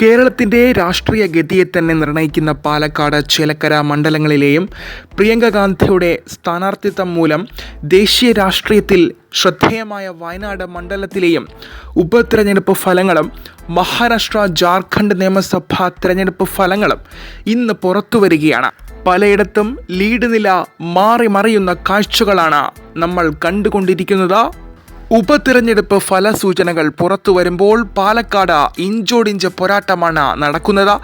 കേരളത്തിന്റെ രാഷ്ട്രീയ ഗതിയെ തന്നെ നിർണയിക്കുന്ന പാലക്കാട് ചേലക്കര മണ്ഡലങ്ങളിലെയും പ്രിയങ്ക ഗാന്ധിയുടെ സ്ഥാനാർത്ഥിത്വം മൂലം ദേശീയ രാഷ്ട്രീയത്തിൽ ശ്രദ്ധേയമായ വയനാട് മണ്ഡലത്തിലെയും ഉപതെരഞ്ഞെടുപ്പ് ഫലങ്ങളും മഹാരാഷ്ട്ര ജാർഖണ്ഡ് നിയമസഭാ തെരഞ്ഞെടുപ്പ് ഫലങ്ങളും ഇന്ന് പുറത്തുവരികയാണ്. പലയിടത്തും ലീഡ് നില മാറി മറിയുന്ന കാഴ്ചകളാണ് നമ്മൾ കണ്ടുകൊണ്ടിരിക്കുന്നത്. ഉപതിരഞ്ഞെടുപ്പ് ഫലസൂചനകൾ പുറത്തു വരുമ്പോൾ പാലക്കാട് ഇഞ്ചോടിഞ്ച് പോരാട്ടമാണ് നടക്കുന്നത്.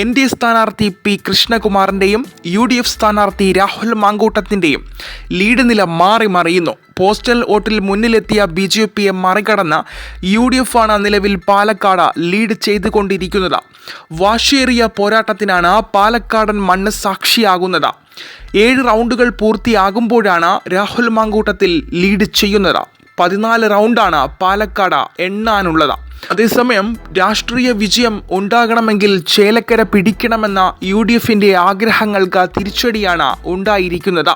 എൻ ഡി എ സ്ഥാനാർത്ഥി പി കൃഷ്ണകുമാറിന്റെയും യു ഡി എഫ് സ്ഥാനാർത്ഥി രാഹുൽ മാങ്കൂട്ടത്തിന്റെയും ലീഡ് നില മാറി മറിയുന്നു. പോസ്റ്റൽ വോട്ടിൽ മുന്നിലെത്തിയ ബി ജെ പിയെ മറികടന്ന് യു ഡി എഫ് ആണ് നിലവിൽ പാലക്കാട് ലീഡ് ചെയ്തുകൊണ്ടിരിക്കുന്നത്. വാശിയേറിയ പോരാട്ടത്തിനാണ് പാലക്കാടൻ മണ്ണ് സാക്ഷിയാകുന്നത്. ഏഴ് റൗണ്ടുകൾ പൂർത്തിയാകുമ്പോഴാണ് രാഹുൽ മാങ്കൂട്ടത്തിൽ ലീഡ് ചെയ്യുന്നത്. പതിനാല് റൗണ്ടാണ് പാലക്കാട് എണ്ണാനുള്ളത്. അതേസമയം രാഷ്ട്രീയ വിജയം ഉണ്ടാകണമെങ്കിൽ ചേലക്കര പിടിക്കണമെന്ന യു ഡി എഫിന്റെ ആഗ്രഹങ്ങൾക്ക് തിരിച്ചടിയാണ് ഉണ്ടായിരിക്കുന്നത്.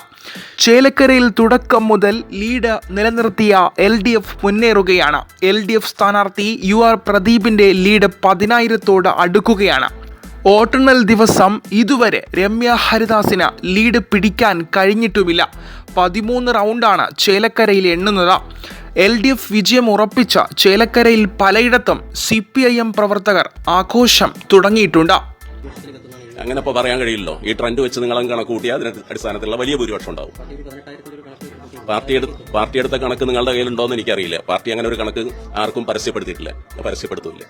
ചേലക്കരയിൽ തുടക്കം മുതൽ ലീഡ് നിലനിർത്തിയ എൽ ഡി എഫ് മുന്നേറുകയാണ്. എൽ ഡി എഫ് സ്ഥാനാർത്ഥി യു ആർ പ്രദീപിന്റെ ലീഡ് പതിനായിരത്തോട് അടുക്കുകയാണ്. വോട്ടെണ്ണൽ ദിവസം ഇതുവരെ രമ്യ ഹരിദാസിന് ലീഡ് പിടിക്കാൻ കഴിഞ്ഞിട്ടുമില്ല. പതിമൂന്ന് റൗണ്ടാണ് ചേലക്കരയിൽ എണ്ണുന്നത്. എൽ ഡി എഫ് വിജയം ഉറപ്പിച്ച ചേലക്കരയിൽ പലയിടത്തും സി പി ഐ എം പ്രവർത്തകർ ആഘോഷം തുടങ്ങിയിട്ടുണ്ട്. അങ്ങനെ ഇപ്പോൾ പറയാൻ കഴിയില്ലല്ലോ. ഈ ട്രെൻഡ് വെച്ച് നിങ്ങൾ കണക്ക് കൂട്ടിയാൽ അതിന് അടിസ്ഥാനത്തിലുള്ള വലിയ ഭൂരിപക്ഷം ഉണ്ടാവും. പാർട്ടി എടുത്ത് പാർട്ടി എടുത്ത കണക്ക് നിങ്ങളുടെ കയ്യിലുണ്ടോ എന്ന് എനിക്കറിയില്ല. പാർട്ടി അങ്ങനെ ഒരു കണക്ക് ആർക്കും പരസ്യപ്പെടുത്തിയിട്ടില്ല. പരസ്യപ്പെടുത്തില്ല.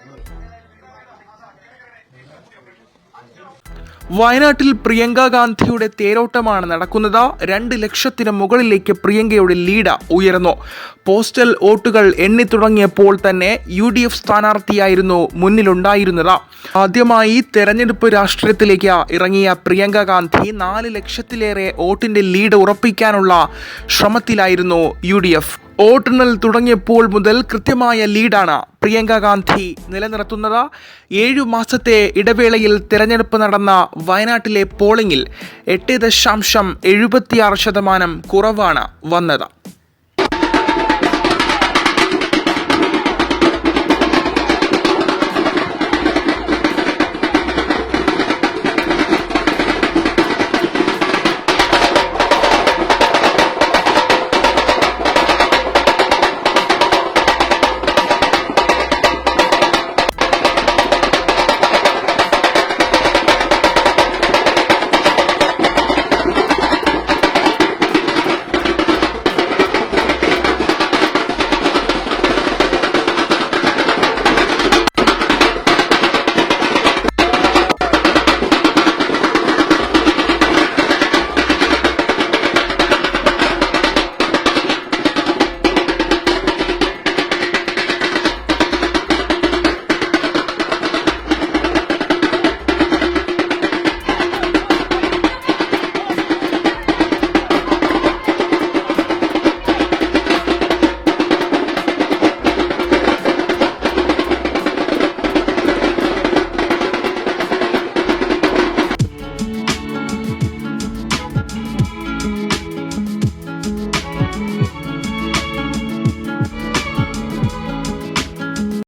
വയനാട്ടിൽ പ്രിയങ്ക ഗാന്ധിയുടെ തേരോട്ടമാണ് നടക്കുന്നത്. രണ്ട് ലക്ഷത്തിന് മുകളിലേക്ക് പ്രിയങ്കയുടെ ലീഡ് ഉയർന്നു. പോസ്റ്റൽ വോട്ടുകൾ എണ്ണി തുടങ്ങിയപ്പോൾ തന്നെ യു ഡി എഫ് സ്ഥാനാർത്ഥിയായിരുന്നു മുന്നിലുണ്ടായിരുന്നത്. ആദ്യമായി തെരഞ്ഞെടുപ്പ് രാഷ്ട്രീയത്തിലേക്ക് ഇറങ്ങിയ പ്രിയങ്ക ഗാന്ധി നാല് ലക്ഷത്തിലേറെ വോട്ടിന്റെ ലീഡ് ഉറപ്പിക്കാനുള്ള ശ്രമത്തിലായിരുന്നു യു വോട്ടെണ്ണൽ തുടങ്ങിയപ്പോൾ മുതൽ കൃത്യമായ ലീഡാണ് പ്രിയങ്ക ഗാന്ധി നിലനിർത്തുന്നത്. ഏഴു മാസത്തെ ഇടവേളയിൽ തിരഞ്ഞെടുപ്പ് നടന്ന വയനാട്ടിലെ പോളിംഗിൽ എട്ട് ദശാംശം എഴുപത്തിയാറ് ശതമാനം കുറവാണ് വന്നത്.